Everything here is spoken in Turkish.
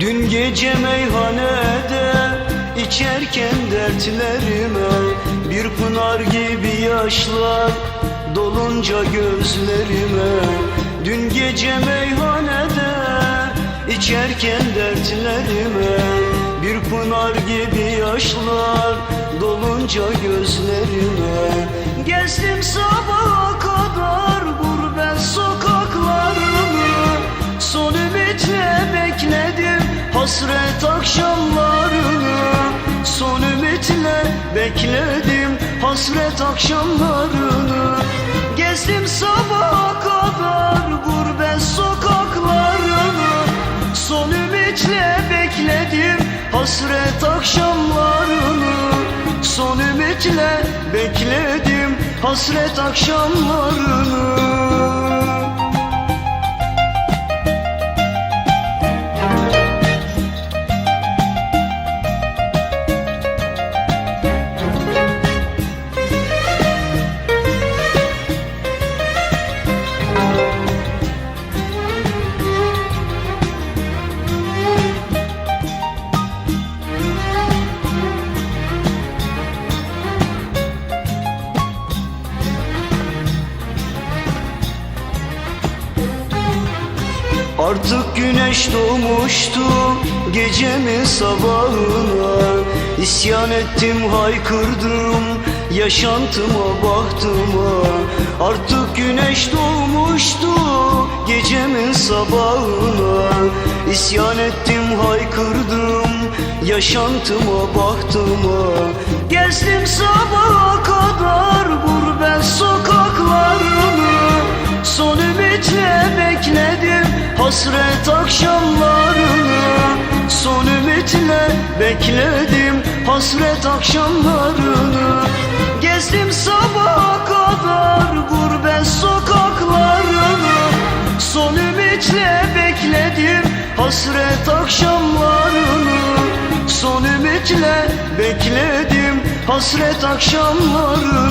Dün gece meyhanede içerken dertlerime Bir pınar gibi yaşlar dolunca gözlerime Dün gece meyhanede içerken dertlerime Bir pınar gibi yaşlar dolunca gözlerime Gezdim sabaha hasret akşamlarını Son ümitle bekledim. Hasret akşamlarını Gezdim sabaha kadar gurbet sokaklarını Son ümitle bekledim. Hasret akşamlarını Son ümitle bekledim. Hasret akşamlarını Artık güneş doğmuştu gecemin sabahına. İsyan ettim haykırdım yaşantıma bahtıma Artık güneş doğmuştu gecemin sabahına. İsyan ettim haykırdım yaşantıma bahtıma Gezdim sabaha hasret akşamlarını Son ümitle bekledim. Hasret akşamlarını Gezdim sabaha kadar gurbet sokaklarını. Son ümitle bekledim hasret akşamlarını. Son ümitle bekledim hasret akşamlarını